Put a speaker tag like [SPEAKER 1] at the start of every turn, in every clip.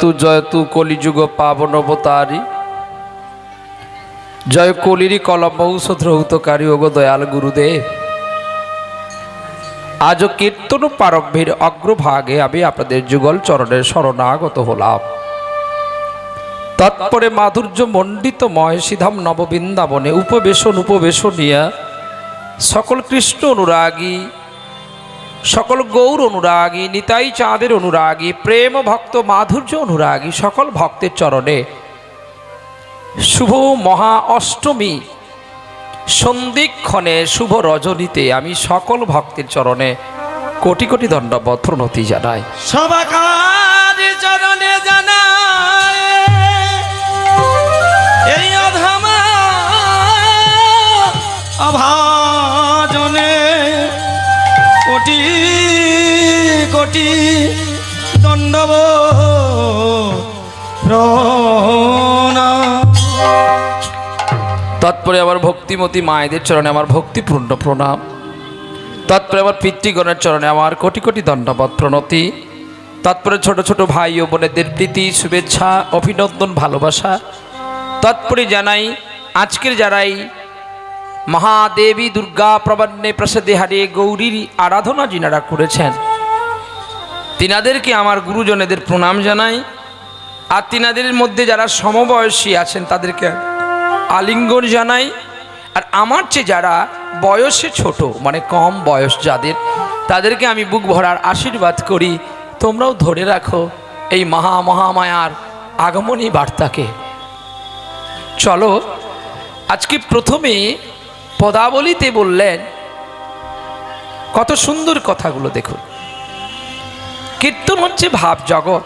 [SPEAKER 1] জয়তু জয়তু কলিযুগ পাবন অবতারী। জয় কলিরি কলম ঔষধ রৌতকারী ওগো দয়াল গুরুদেব। আজও কীর্তন প্রারম্ভের অগ্রভাগে আমি আপনাদের যুগল চরণের শরণাগত হলাম। তৎপরে মাধুর্য মণ্ডিত ময় সিধাম নববৃন্দাবনে উপবেশন উপবেশনিয়া সকল কৃষ্ণ অনুরাগী সকল গৌর অনুরাগী, নিতাই চাঁদের অনুরাগী, প্রেম ভক্ত, মাধুর্য অনুরাগী, সকল ভক্তের চরণে। শুভ মহা অষ্টমী। সন্ধিক্ষণে শুভ রজনীতে আমি সকল ভক্তের চরণে কোটি কোটি দণ্ডবধ প্রণতি জানাই।
[SPEAKER 2] চরণে অধমা অভাজনে কোটি দণ্ডব
[SPEAKER 1] তৎপরে আমার ভক্তিমতী মায়েদের চরণে আমার ভক্তিপূর্ণ প্রণাম। তৎপরে আমার পিতৃগণের চরণে আমার কোটি কোটি দণ্ডবধ প্রণতি। তৎপরে ছোট ছোট ভাই ও বোনেদের প্রীতি, শুভেচ্ছা, অভিনন্দন, ভালোবাসা। তৎপরে জানাই, আজকের যারাই মহাদেবী দুর্গা প্রবন্নে প্রসাদে হারিয়ে গৌরীর আরাধনা যিনারা করেছেন তিনাদেরকে আমার গুরুজনেদের প্রণাম জানাই। আর তিনাদের মধ্যে যারা সমবয়সী আছেন, তাদেরকে আলিঙ্গন জানাই। আর আমার চেয়ে যারা বয়সে ছোট মানে কম বয়স যাদের, তাদেরকে আমি বুক ভরার আশীর্বাদ করি। তোমরাও ধরে রাখো এই মহা মহামায়ার আগমনী বার্তাকে। চলো, আজকে প্রথমে পদাবলিতে বললেন, কত সুন্দর কথাগুলো দেখুন। কীর্তন হচ্ছে ভাব জগৎ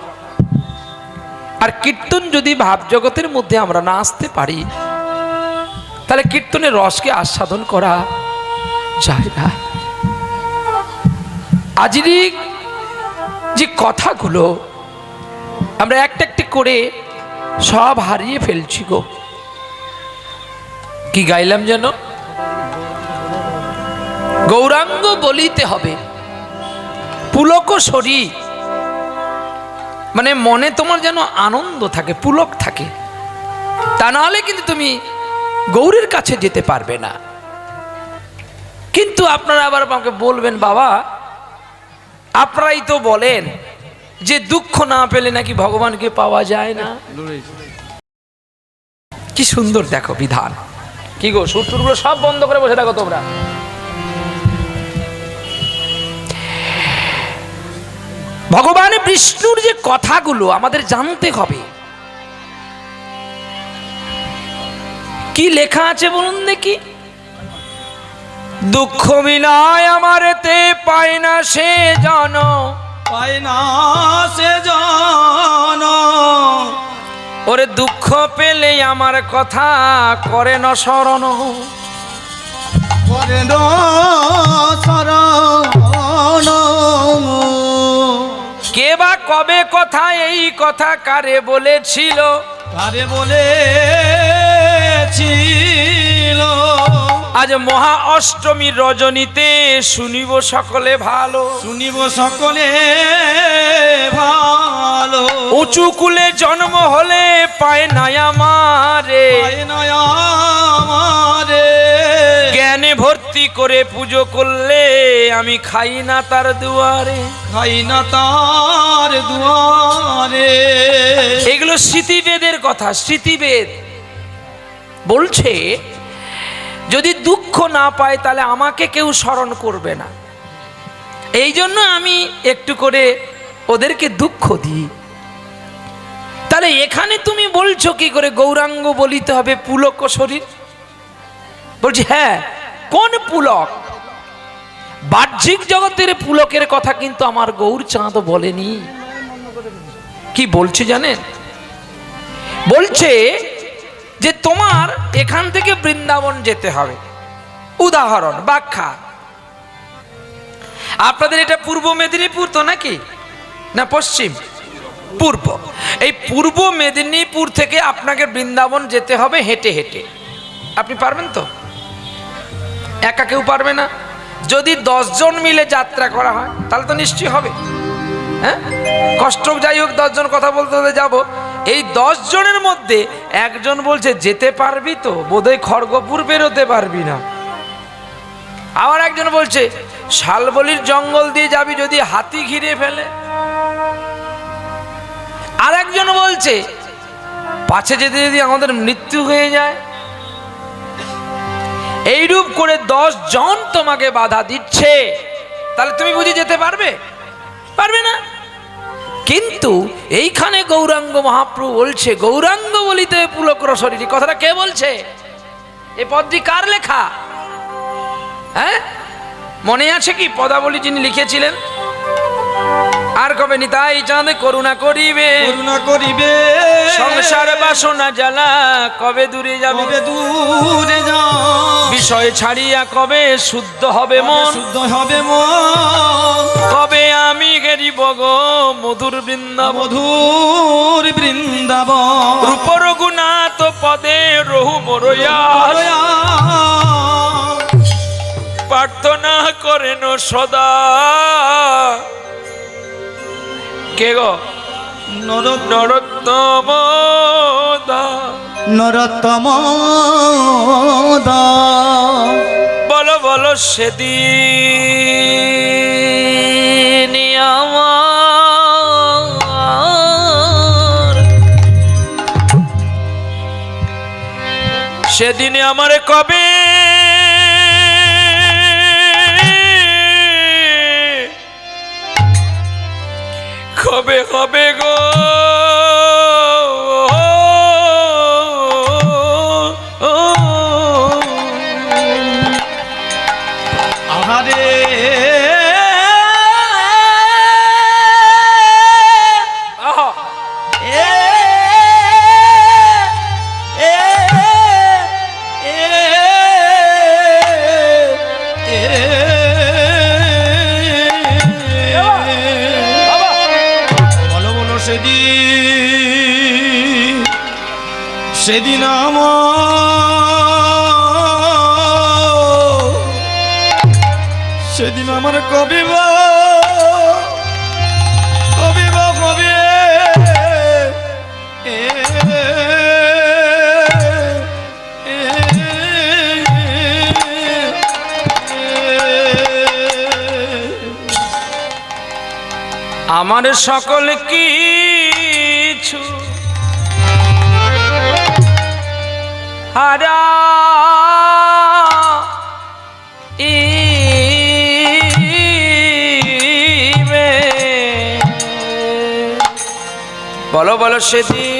[SPEAKER 1] আর কীর্তন যদি ভাব জগতের মধ্যে আমরা না আসতে পারি, তাহলে কীর্তনের রসকে আস্বাদন করা যায় না। আজেরই যে কথাগুলো আমরা একটা একটি করে সব হারিয়ে ফেলছি গো। কি গাইলাম যেন? গৌরাঙ্গ বলিতে হবে, পুলক শরীর মানে মনে তোমার যেন আনন্দ থাকে, পুলক থাকে। তা নাহলে কিন্তু তুমি গৌরের কাছে যেতে পারবে না। কিন্তু আপনারা আবার আমাকে বলবেন, বাবা, আপনারাই তো বলেন যে দুঃখ না পেলে নাকি ভগবানকে পাওয়া যায় না? কি সুন্দর দেখো বিধান। কি গো, সুরটুরগুলো সব বন্ধ করে বসে থাকো তোমরা। ভগবান বিষ্ণুর যে কথাগুলো আমাদের জানতে হবে। কি লেখা আছে বলুন দেখি? দুঃখ মিলায় আমারেতে পায় না সে জন।
[SPEAKER 2] পায় না সে জন।
[SPEAKER 1] ওরে দুঃখ পেলে আমার কথা করে না স্মরণ।
[SPEAKER 2] করে না শরণ
[SPEAKER 1] কে বা কবে কথা এই কথা কারে বলেছিল?
[SPEAKER 2] কারে বলেছিল?
[SPEAKER 1] আজ মহা অষ্টমীর রজনীতে শুনিব সকলে ভালো।
[SPEAKER 2] শুনিব সকলে ভালো।
[SPEAKER 1] উঁচু কুলে জন্ম হলে পায় না আমারে।
[SPEAKER 2] পায় না আমারে।
[SPEAKER 1] ভর্তি করে পুজো করলে আমি খাই না তার দুয়ারে।
[SPEAKER 2] খাই না তার দুয়ারে।
[SPEAKER 1] এগুলো স্মৃতিবেদের কথা স্মৃতিবেদ। বলছে যদি দুঃখ না পায় তাহলে আমাকে কেউ স্মরণ করবে না। এই জন্য আমি একটু করে ওদেরকে দুঃখ দিই। তাহলে এখানে তুমি বলছো কি করে গৌরাঙ্গ বলিতে হবে পুলক শরীর? বলছি হ্যাঁ কোন পুলক? বাহ্যিক জগতের পুলকের কথা কিন্তু আমার গৌর চাঁদ বলেনি। কি বলছে জানেন? বলছে যে তোমার এখান থেকে বৃন্দাবন যেতে হবে। উদাহরণ, ব্যাখ্যা। আপনাদের এটা পূর্ব মেদিনীপুর তো নাকি? না পশ্চিম? পূর্ব। এই পূর্ব মেদিনীপুর থেকে আপনাকে বৃন্দাবন যেতে হবে হেঁটে হেঁটে। আপনি পারবেন তো? একা কেউ পারবে না। যদি দশজন মিলে যাত্রা করা হয়, তাহলে তো নিশ্চয়ই হবে। হ্যাঁ? কষ্ট যাই হোক, দশজন কথা বলতে বলতে যাব। এই দশ জনের মধ্যে একজন বলছে, যেতে পারবি তো, বোধহয় খড়গপুর বেরোতে পারবি না। আবার একজন বলছে, শালবলির জঙ্গল দিয়ে যাবি যদি হাতি ঘিরে ফেলে। আর একজন বলছে, পাছে যেতে যদি আমাদের মৃত্যু হয়ে যায় এইরূপ করে দশ জন তোমাকে বাধা দিচ্ছে। তাহলে তুমি বুঝি যেতে পারবে? পারবে না? কিন্তু এইখানে গৌরাঙ্গ মহাপ্রভু বলছে, গৌরাঙ্গ বলিতে পুলকর শরীরী কথাটা কে বলছে? এ পদটি কার লেখা? হ্যাঁ? মনে আছে কি? পদাবলী যিনি লিখেছিলেন। আর কবে নিতাই চাঁদ করুণা করিবে।
[SPEAKER 2] করুণা করিবে।
[SPEAKER 1] সংসার বাসনা জ্বালা কবে দূরে যাবে?
[SPEAKER 2] কবে দূরে যা
[SPEAKER 1] বিষয় ছাড়িয়া কবে শুদ্ধ হবে মন?
[SPEAKER 2] শুদ্ধ হবে মন?
[SPEAKER 1] কবে আমি গেরিব গো মধুর বৃন্দাবন?
[SPEAKER 2] মধুর বৃন্দাবন।
[SPEAKER 1] রূপ রঘুনাথ পদে রহু মরয়া। প্রার্থনা করেন সদা। কে গো? নরোত্তম দাস।
[SPEAKER 2] নরতম
[SPEAKER 1] বলো বলো সেদিন আমার। সেদিনে আমার কবে কবে হবে গো
[SPEAKER 2] আমার কবি
[SPEAKER 1] আমার সকল কিছু হারা বলো বলো সেদিন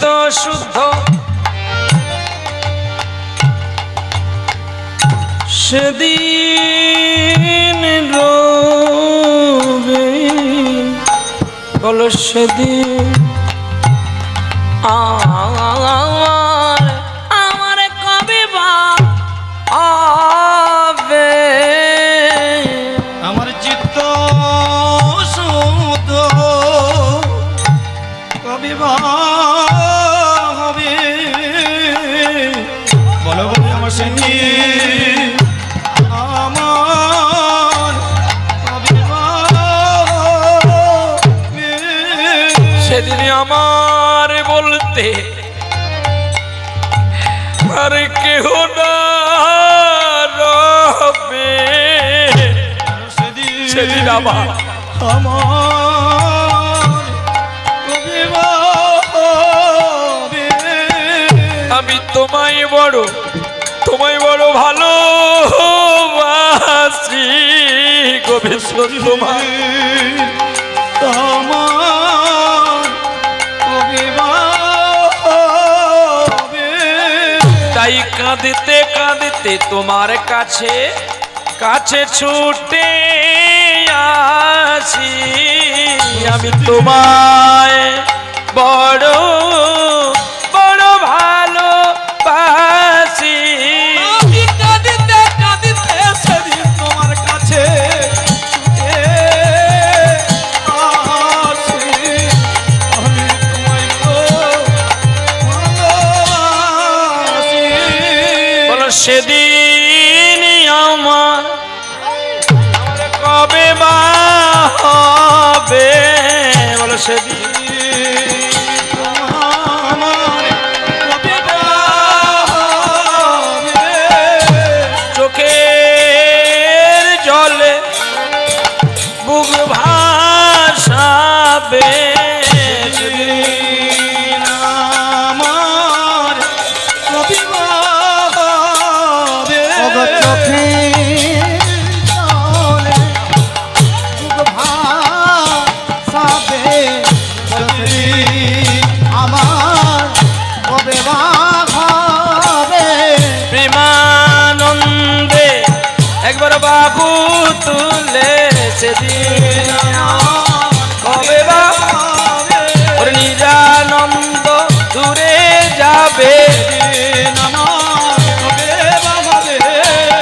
[SPEAKER 1] চিত্ত শুদ্ধ সেদিন বলো সেদিন আমার সেদিন আমার আমার
[SPEAKER 2] কবি বা হবে।
[SPEAKER 1] আমি তোমায় বড় তোমায় বড় ভালো বাসি গো পবিত্র তোমার
[SPEAKER 2] তোমার কবি ভাবে
[SPEAKER 1] তাই কাঁদতে কাঁদতে তোমার কাছে কাছে ছুটে আসি আমি তোমায় বড় বড় ভালো
[SPEAKER 2] কাঁদিতে কাঁদিতে সেদিন তোমার কাছে ভালোবাসি।
[SPEAKER 1] সেদিন আমার সেদিন একবার বাবু তুলে সেদিন। কবে বা ওরে নিরানন্দ দূরে যাবে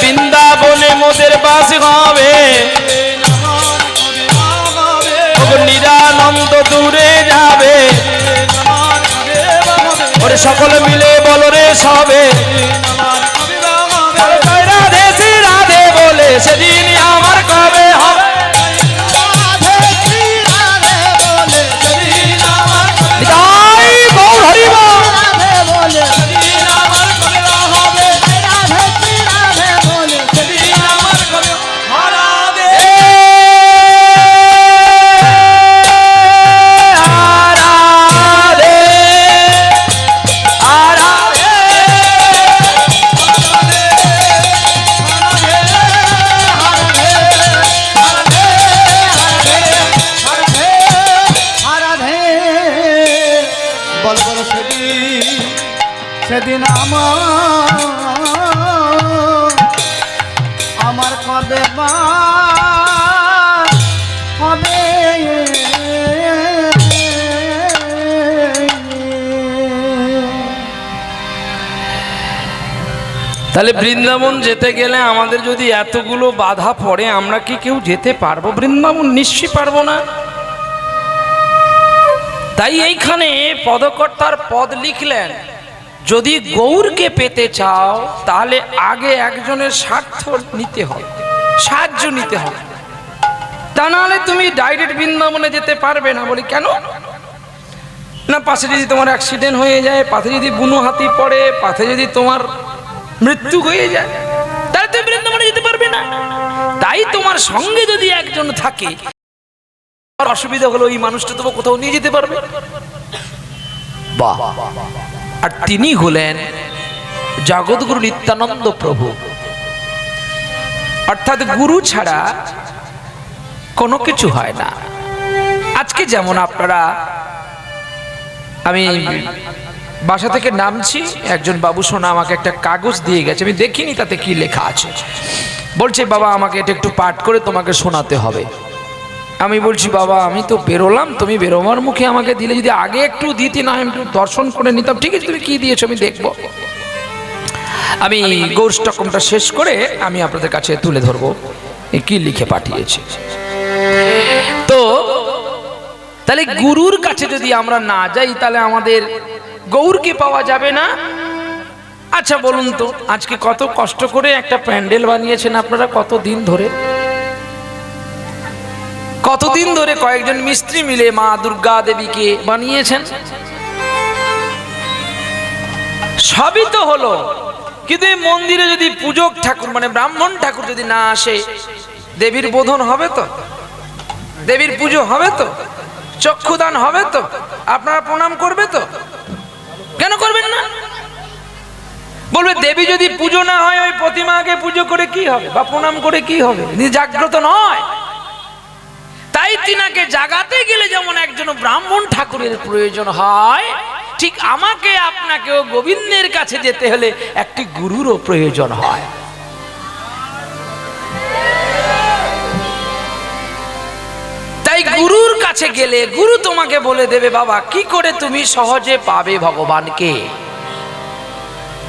[SPEAKER 1] বৃন্দাবনে মোদের বাস হবে। নিরানন্দ দূরে যাবে। ওরে সকলে মিলে বলো রে সবে। সেদিন আমার কবে হবে? বৃন্দাবন যেতে গেলে আমাদের যদি এতগুলো বাধা পড়ে, আমরা কি কেউ যেতে পারব? বৃন্দাবন নিশ্চয়ই পারব না। তাই এইখানে পদকর্তার পদ লিখলেন, যদি গৌরকে পেতে চাও, তাহলে আগে একজনের স্বার্থ নিতে হবে, সাহায্য নিতে হবে। তা নাহলে তুমি ডাইরেক্ট বৃন্দাবনে যেতে পারবে না। বলি, কেন? না, পাশে যদি তোমার অ্যাক্সিডেন্ট হয়ে যায়, পাশে যদি বুনো হাতি পড়ে, পাশে যদি তোমার মৃত্যু হয়ে যায়। তাহলে তুমি বৃন্দাবনে যেতে পারবে না। তাই তোমার সঙ্গে যদি একজন থাকে অসুবিধা হলো ওই মানুষটা তোমার কোথাও নিয়ে যেতে পারবে। বাহ। আর তিনি হলেন জগৎগুরু নিত্যানন্দ প্রভু। অর্থাৎ গুরু ছাড়া কোনো কিছু হয় না। আজকে যেমন আপনারা আমি বাসা থেকে নামছি, একজন বাবু সোনা আমাকে একটা কাগজ দিয়ে গেছে, আমি দেখিনি তাতে কি লেখা আছে। বলছে, বাবা, আমাকে এটা একটু পাঠ করে তোমাকে শোনাতে হবে। আমি বলছি, বাবা, আমি তো বেরোলাম, তুমি বেরোবার মুখে আমাকে দিলে, যদি আগে একটু দিতি না আমি একটু দর্শন করে নিতাম, ঠিক আছে, তুমি কি দিয়েছ, আমি দেখব। আমি গৌর স্টকমটা শেষ করে আমি আপনাদের কাছে তুলে ধরবো কি লিখে পাঠিয়েছে। তো, তাহলে গুরুর কাছে যদি আমরা না যাই, তাহলে আমাদের গৌরকে পাওয়া যাবে না। আচ্ছা বলুন তো, আজকে কত কষ্ট করে একটা প্যান্ডেল বানিয়েছেন আপনারা কত দিন ধরে? কতদিন ধরে কয়েকজন মিস্ত্রি মিলে মা দুর্গা দেবীকে বানিয়েছেন? সবই তো হলো, কিন্তু এই মন্দিরে যদি পূজক ঠাকুর মানে ব্রাহ্মণ ঠাকুর যদি না আসে, দেবীর বোধন হবে তো? দেবীর পুজো হবে তো? চক্ষুদান হবে তো? আপনারা প্রণাম করবে তো? কেন করবেন না? বলবে, দেবী যদি পুজো না হয়, ওই প্রতিমাকে পুজো করে কি হবে? বা প্রণাম করে কি হবে? জাগ্রত নয়। তাই তিনাকে জাগাতে গেলে যেমন একজন ব্রাহ্মণ ঠাকুরের প্রয়োজন হয়, ঠিক আমাকে আপনাকেও গোবিন্দের কাছে যেতে হলে একটি গুরুরও প্রয়োজন হয়। গুরুর কাছে গেলে গুরু তোমাকে বলে দেবে বাবা কি করে তুমি সহজে পাবে ভগবানকে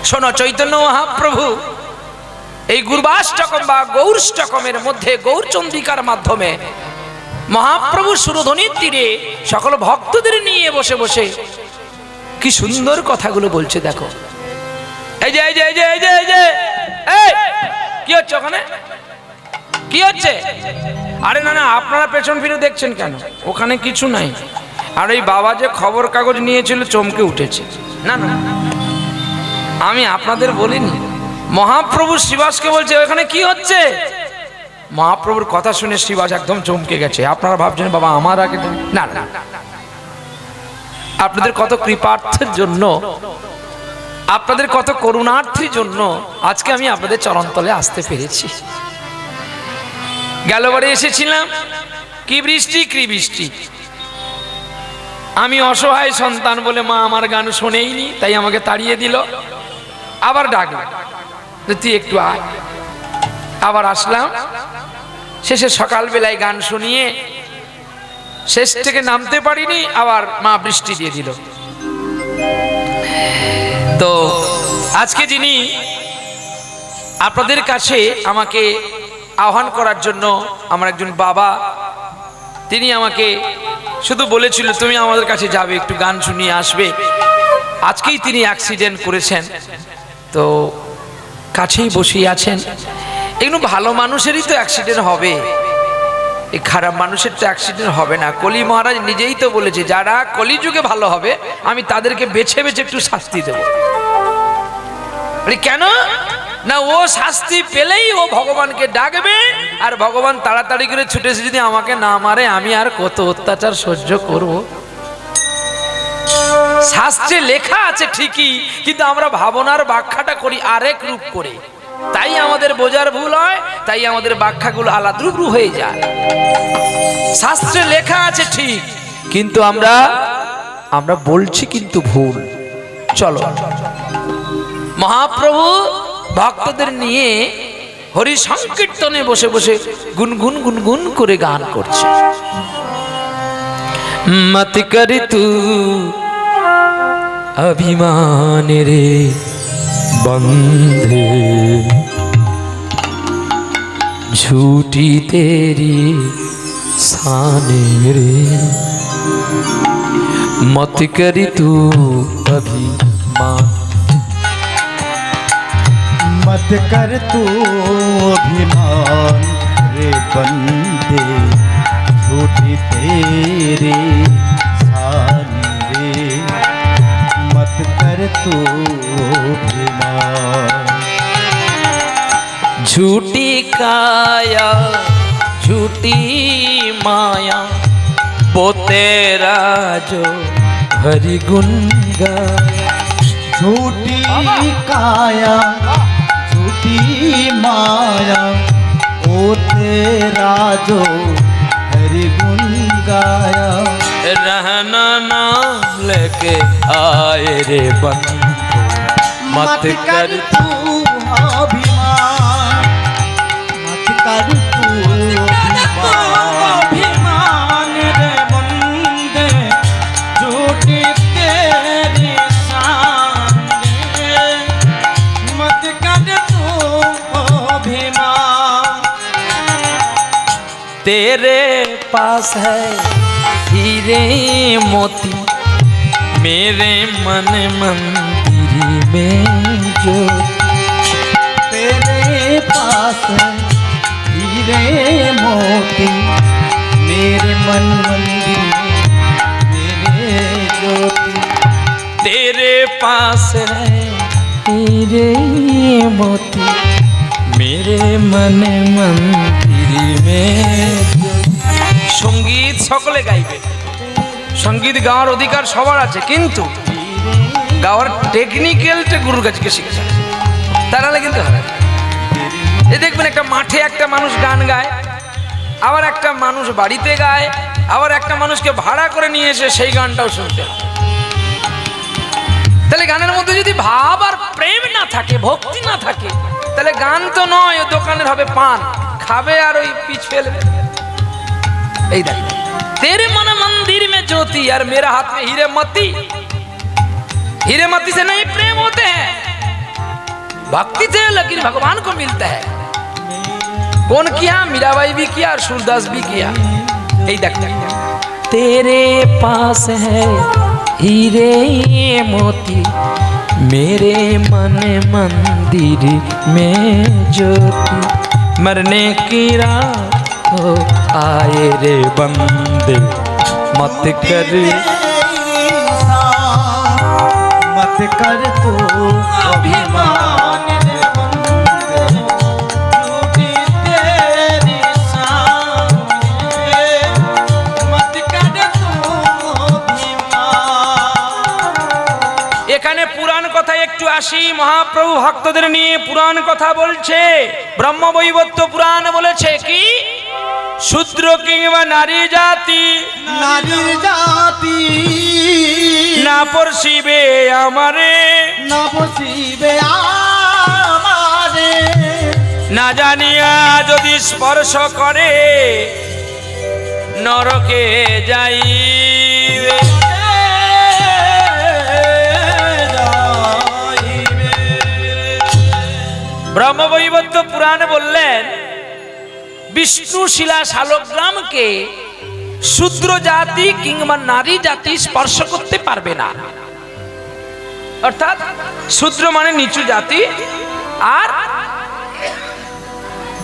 [SPEAKER 1] শোনো চৈতন্য মহাপ্রভু এই গুরবাষ্টকম বা গৌরষ্টকমের মধ্যে গৌরচন্দ্রিকার মাধ্যমে মহাপ্রভু সুরধ্বনির তীরে সকল ভক্তদের নিয়ে বসে বসে কি সুন্দর কথাগুলো বলছে দেখো এই যে এই যে এই যে এই যে এই যে এই, কি হচ্ছে ওখানে কি হচ্ছে? আরে না না, আপনারা পেছন ফিরে দেখছেন কেন? ওখানে কিছু নাই। আর এই বাবা যে খবর কাগজ নিয়েছিল, চমকে উঠেছে। না না আমি আপনাদের বলিনি। মহাপ্রভু শিবাসকে বলছে, ওখানে কি হচ্ছে? মহাপ্রভুর কথা শুনে শিবাস একদম চমকে গেছে। আপনারা ভাবছেন, বাবা, আমার আগে না না। আপনাদের কত কৃপার্থের জন্য, আপনাদের কত করুণার্থের জন্য আজকে আমি আপনাদের চরণতলে আসতে পেরেছি। গেলবারে এসেছিলাম। কি বৃষ্টি কি বৃষ্টি। আমি অসহায় সন্তান বলে মা আমার গান শোনেইনি, তাই আমাকে তাড়িয়ে দিল। আবার ডাকলো তুই একটু আয়। আবার আসলাম। শেষে সকালবেলায় গান শুনিয়ে শেষ থেকে নামতে পারিনি, আবার মা বৃষ্টি দিয়ে দিল। তো আজকে যিনি আপনাদের কাছে আমাকে আহ্বান করার জন্য আমার একজন বাবা, তিনি আমাকে শুধু বলেছিল, তুমি আমাদের কাছে যাবে, একটু গান শুনিয়ে আসবে। আজকেই তিনি অ্যাক্সিডেন্ট করেছেন। তো কাছেই বসেই আছেন। এগুলো ভালো মানুষেরই তো অ্যাক্সিডেন্ট হবে। এই খারাপ মানুষের তো অ্যাক্সিডেন্ট হবে না। কলি মহারাজ নিজেই তো বলেছে, যারা কলিযুগে ভালো হবে, আমি তাদেরকে বেছে বেছে একটু শাস্তি দেবো। কেন? না, ও শাস্তি পেলেই ও ভগবানকে ডাকবে, আর ভগবান তাড়াতাড়ি করে ছুটে এসে যদি আমাকে না মারে, আমি আর কত অত্যাচার সহ্য করব? শাস্ত্রে লেখা আছে ঠিকই, কিন্তু আমরা ভাবনার ব্যাখ্যাটা করি আরেক রূপ করে। তাই আমাদের বোঝার ভুল হয়, তাই আমাদের ব্যাখ্যাগুলো আলাদা রূপ হয়ে যায়। শাস্ত্রে লেখা আছে ঠিক, কিন্তু আমরা আমরা বলছি কিন্তু ভুল। চলো। মহাপ্রভু ভক্তদের নিয়ে হরি সংকীর্তনে বসে বসে গুনগুন গুনগুন করে গান করছে। অভিমানের বন্ধে। ঝুটি তেরি সানে রে। মত করি তু অভিমান
[SPEAKER 3] मत कर तू अभिमान रे बंदे। झूठी तेरी शान रे। मत कर तू अभिमान।
[SPEAKER 1] झूठी काया झूठी माया वो तेरा जो हरि गुण गाया
[SPEAKER 3] झूठी काया झूठी माया ओ तेरा जो हरि गुण गाया।
[SPEAKER 1] रहना नाम लेके आए रे बन मत कर
[SPEAKER 3] तू अभिमान
[SPEAKER 2] तेरे
[SPEAKER 1] पास है हीरे मोती, मेरे मन मंदिर में जो
[SPEAKER 3] तेरे पास है हीरे मोती, मेरे मन मंदिर मेरे ज्योति
[SPEAKER 1] तेरे पास है हीरे मोती, मेरे मन मंदिर সংগীত সকলে গাইবে। সংগীত গাওয়ার অধিকার সবার আছে, কিন্তু গাওয়ার টেকনিক্যালটা গুরুর কাছে শিখছে। তা নাহলে কিন্তু এ দেখবেন একটা মাঠে একটা মানুষ গান গায়, আবার একটা মানুষ বাড়িতে গায়, আবার একটা মানুষকে ভাড়া করে নিয়ে এসে সেই গানটাও শুনতে। তাহলে গানের মধ্যে যদি ভাব আর প্রেম না থাকে, ভক্তি না থাকে, তাহলে গান তো নয় দোকানের হবে পান। খাবে আর ওই পিছ ফেলবে এই দেখ तेरे मन मंदिर में ज्योति और मेरा हाथ में हीरे मोती हीरे मोती से नहीं प्रेम होते हैं भक्ति से लेकिन भगवान को मिलता है कौन किया मीराबाई भी किया और सूरदास भी किया यही देख देख देख। तेरे पास है हीरे मोती मेरे मन मंदिर में ज्योति मरने की रात हो आए रे बंदे। मत कर
[SPEAKER 3] मत कर तू
[SPEAKER 2] अभिमान।
[SPEAKER 1] আসি মহাপ্রভু ভক্তদের নিয়ে পুরাণ কথা বলছে। ব্রহ্মবৈবত্য পুরাণ বলেছে কি? শূদ্র কিংবা নারী জাতি
[SPEAKER 3] নারীর জাতি
[SPEAKER 1] না পরশিবে আমারে
[SPEAKER 3] না বসিবে আমারে।
[SPEAKER 1] না জানিয়া যদি স্পর্শ করে নরকে যাইবে ব্রহ্মবৈবত্য পুরাণ বললেন, বিষ্ণু শিলা শালগ্রামকে শূদ্র জাতি কিংবা নারী জাতি স্পর্শ করতে পারবে না। অর্থাৎ শূদ্র মানে নিচু জাতি, আর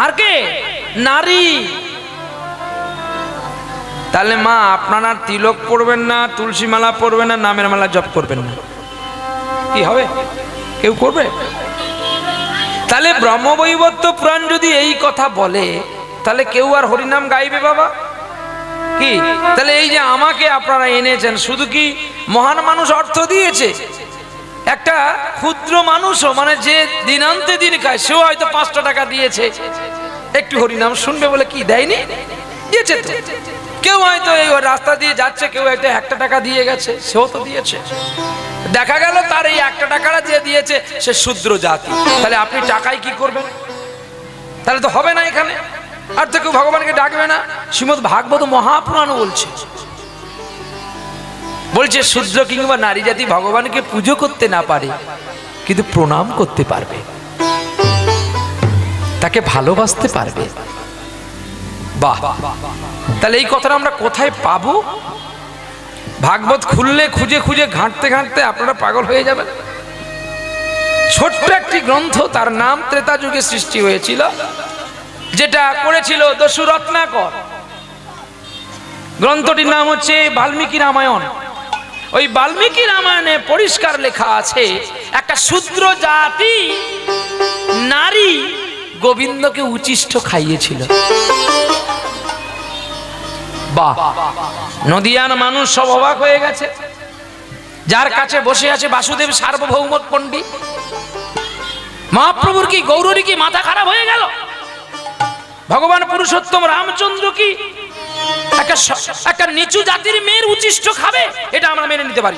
[SPEAKER 1] আর কে? নারী। তাহলে মা, আপনারা তিলক পড়বেন না, তুলসী মালা পড়বেন না, নামের মালা জপ করবেন না। কি হবে? কেউ করবে? তাহলে ব্রহ্মবৈবত্য পুরাণ যদি এই কথা বলে, তাহলে কেউ আর হরিনাম গাইবে বাবা? কি? তাহলে এই যে আমাকে আপনারা এনেছেন, শুধু কি মহান মানুষ অর্থ দিয়েছে? একটা ক্ষুদ্র মানুষও মানে যে দিনান্তে দিন খায়, সেও হয়তো পাঁচটা টাকা দিয়েছে। একটু হরিনাম শুনবে বলে কি দেয়নি? দিয়েছে কেউ হয়তো এই রাস্তা দিয়ে যাচ্ছে, কেউ হয়তো একটা টাকা দিয়ে গেছে, সেও তো দিয়েছে। দেখা গেল তার এই একটা টাকাটা যে দিয়েছে, সে শূদ্র জাতি। তাহলে আপনি টাকায় কি করবেন? তাহলে তো হবে না এখানে। আর তো কেউ ভগবানকে ডাকবে না। শ্রীমদ ভাগবত মহাপুরাণ বলছে। বলছে, শূদ্র কিংবা নারী জাতি ভগবানকে পুজো করতে না পারে, কিন্তু প্রণাম করতে পারবে। তাকে ভালোবাসতে পারবে। বাহ। তাহলে এই কথাটা আমরা কোথায় পাবো? ভাগবত খুললে, খুঁজে খুঁজে, ঘাঁটতে ঘাঁটতে আপনারা পাগল হয়ে যাবেন। ছোট্ট একটি গ্রন্থ, তার নাম ত্রেতা যুগে সৃষ্টি হয়েছিল, যেটা করেছিল দস্যু রত্নাকর। গ্রন্থটির নাম হচ্ছে বাল্মীকি রামায়ণ। ওই বাল্মীকি রামায়ণে পরিষ্কার লেখা আছে, একটা শূদ্র জাতি, নারী গোবিন্দকে উচিষ্ট খাইয়েছিল। বাহ। নদিয়ান মানুষ সব অবাক হয়ে গেছে। যার কাছে বসে আছে বাসুদেব সার্বভৌম পণ্ডিত। মহাপ্রভুর কি গৌরী কি মাথা খারাপ হয়ে গেল? ভগবান পুরুষোত্তম রামচন্দ্র কি একটা একটা নিচু জাতির মেয়ের উচিষ্ট খাবে? এটা আমরা মেনে নিতে পারি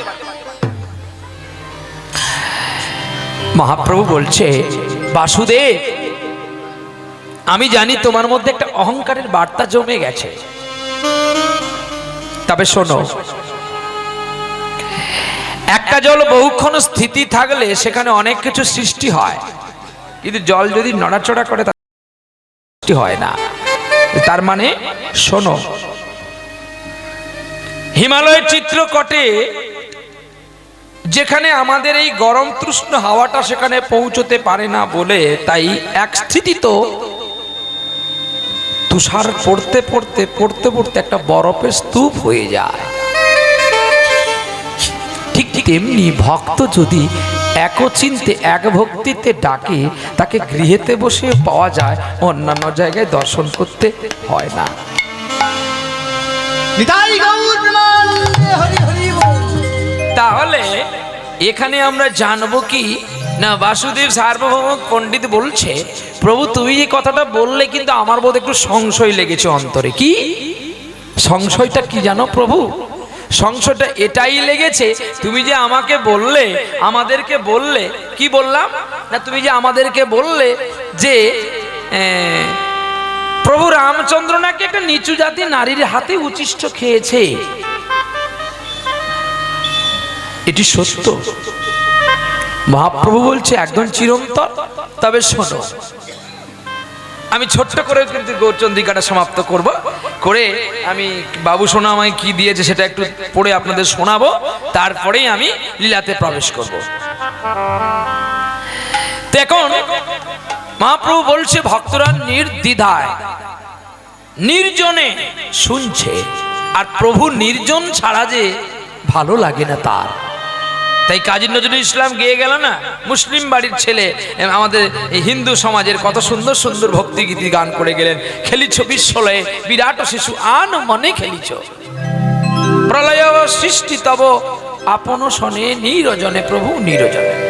[SPEAKER 1] মহাপ্রভু বলছে, বাসুদেব, আমি জানি তোমার মধ্যে একটা অহংকারের বার্তা জমে গেছে। তবে শোনো। একটা জল বহুক্ষণ স্থিতি থাকলে সেখানে অনেক কিছু সৃষ্টি হয়। কিন্তু জল যদি নড়াচড়া করে সৃষ্টি হয় না। তার মানে শোনো। হিমালয়ের চিত্রকটে যেখানে আমাদের এই গরম তৃষ্ণ হাওয়াটা সেখানে পৌঁছতে পারে না বলে, তাই এক স্থিতি তো তুষার পড়তে পড়তে পড়তে পড়তে একটা বরফের স্তূপ হয়ে যায়। ঠিক ঠিক তেমনি ভক্ত যদি একচিন্তে এক ভক্তিতে ডাকে তাকে গৃহেতে বসে পাওয়া যায় অন্যান্য জায়গায় দর্শন করতে হয় না। তাহলে এখানে আমরা জানব কি না, বাসুদেব সার্বভৌম পণ্ডিত বলছে, প্রভু, তুমি যে কথাটা বললে কিন্তু আমার বোধ একটু সংশয় লেগেছে অন্তরে। কি? সংশয়টা কি জানো প্রভু? সংশয়টা এটাই লেগেছে, তুমি যে আমাকে বললে, আমাদেরকে বললে, কি বললাম? না, তুমি যে আমাদেরকে বললে যে প্রভু, রামচন্দ্র নাকি একটা নিচু জাতি নারীর হাতে উচিষ্ট খেয়েছে? এটি সত্য। মহাপ্রভু বলছে একদম চিরন্তর তবে শোনো, আমি ছোট্ট করে কিন্তু গৌরচন্দ্রিকাটা সমাপ্ত করব। করে আমি বাবু সোনা আমায় কি দিয়েছে সেটা একটু পড়ে আপনাদের শোনাবো। তারপরেই আমি লীলাতে প্রবেশ করব। তো এখন মহাপ্রভু বলছে, ভক্তরা নির্দ্বিধায়, নির্জনে শুনছে, আর প্রভু নির্জন ছাড়া যে ভালো লাগে না তার। তাই কাজী নজরুল ইসলাম গেয়ে গেল না? মুসলিম বাড়ির ছেলে আমাদের হিন্দু সমাজের কত সুন্দর সুন্দর ভক্তিগীতি গান করে গেলেন। খেলিছ বিশ্বলয়ে, বিরাট শিশু, আন মনে খেলিছ। প্রলয় সৃষ্টি তব, আপন শনে নিরজনে, প্রভু নিরজনে।